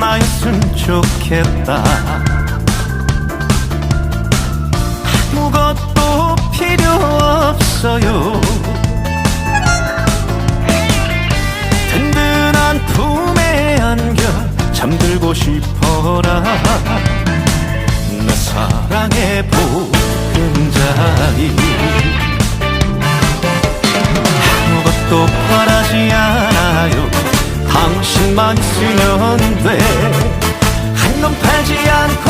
나였으면 좋겠다. 아무것도 필요 없어요. 든든한 품에 안겨 잠들고 싶어라. 내 사랑의 보금자리 아무것도 당신만 있으면 돼 한눈 팔지 않고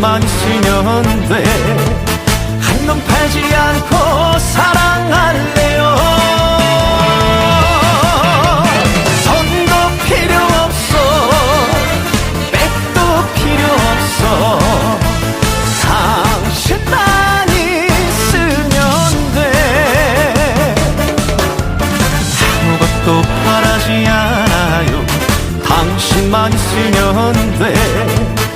당신만 있으면 돼 한눈 팔지 않고 사랑할래요. 선도 필요 없어. 백도 필요 없어. 당신만 있으면 돼. 아무것도 바라지 않아요. 당신만 있으면 돼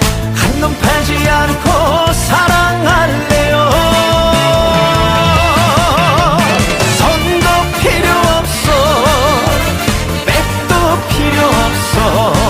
필요 없어.